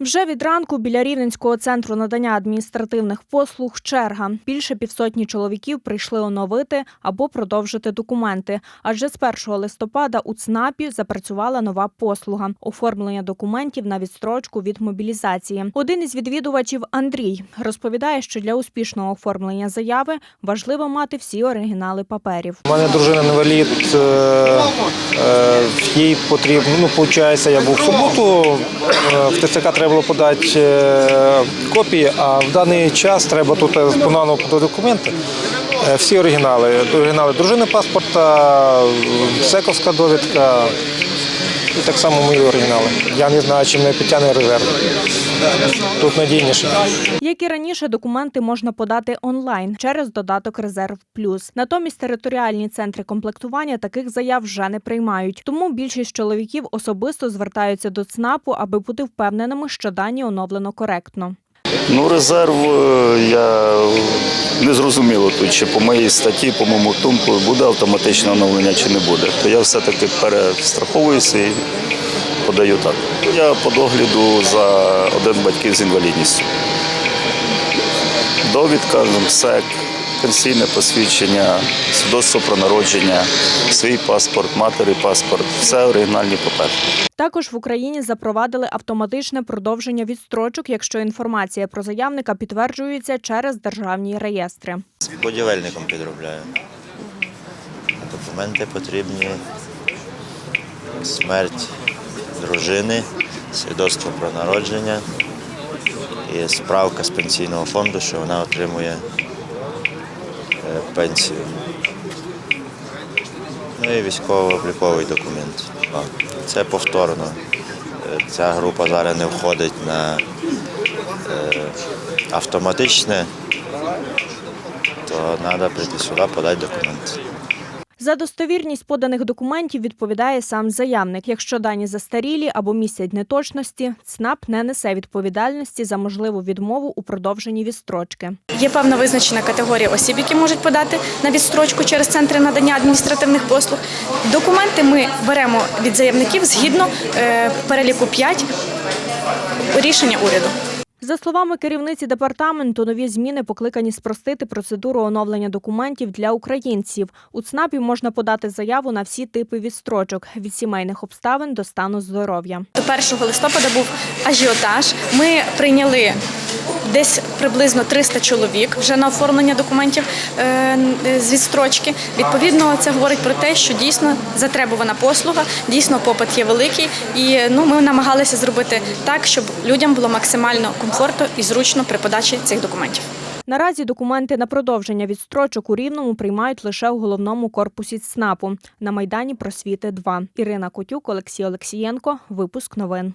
Вже від ранку біля Рівненського центру надання адміністративних послуг черга. Більше півсотні чоловіків прийшли оновити або продовжити документи. Адже з 1 листопада у ЦНАПі запрацювала нова послуга оформлення документів на відстрочку від мобілізації. Один із відвідувачів Андрій розповідає, що для успішного оформлення заяви важливо мати всі оригінали паперів. У мене дружина інвалід, е, е, їй потрібно, ну, виходить, я був в суботу, е, в ТЦК треба було подати е, копії, а в даний час треба тут понаново подати документи. Е, Всі оригінали. Оригінали дружини паспорта, сековська довідка і так само мої оригінали. Я не знаю, чи мене підтягне резерв. Тут надійніше. Як і раніше, документи можна подати онлайн через додаток Резерв Плюс. Натомість територіальні центри комплектування таких заяв вже не приймають. Тому більшість чоловіків особисто звертаються до ЦНАПу, аби бути впевненими, що дані оновлено коректно. Ну, резерв е, я не зрозуміло тут, чи по моїй статті, по моєму думку, буде автоматичне оновлення чи не буде. То я все-таки перестраховуюся і подаю так. Я по догляду за один батьків з інвалідністю. Довідка, МСЕК, пенсійне посвідчення, свідоцтво про народження, свій паспорт, матері паспорт все оригінальні папери. Також в Україні запровадили автоматичне продовження відстрочок, якщо інформація про заявника підтверджується через державні реєстри. Будівельником підробляю. Документи потрібні. Смерть дружини, свідоцтво про народження і справка з пенсійного фонду, що вона отримує пенсію. Ну і військово-обліковий документ. А, Це повторно. Е, Ця група зараз не входить на е, автоматичне то треба прийти сюди, подати документи. За достовірність поданих документів відповідає сам заявник. Якщо дані застарілі або містять неточності, ЦНАП не несе відповідальності за можливу відмову у продовженні відстрочки. Є певна визначена категорія осіб, які можуть подати на відстрочку через центри надання адміністративних послуг. Документи ми беремо від заявників згідно е, переліку 5 рішення уряду. За словами керівниці департаменту, нові зміни покликані спростити процедуру оновлення документів для українців. У ЦНАПі можна подати заяву на всі типи відстрочок від сімейних обставин до стану здоров'я. До 1 листопада був ажіотаж. Ми прийняли десь приблизно 300 чоловік вже на оформлення документів е, з відстрочки. Відповідно, це говорить про те, що дійсно затребувана послуга, дійсно попит є великий, і ну ми намагалися зробити так, щоб людям було максимально комфортно і зручно при подачі цих документів. Наразі документи на продовження відстрочок у Рівному приймають лише у головному корпусі ЦНАПу на Майдані Просвіти 2. Ірина Котюк, Олексій Олексієнко. Випуск новин.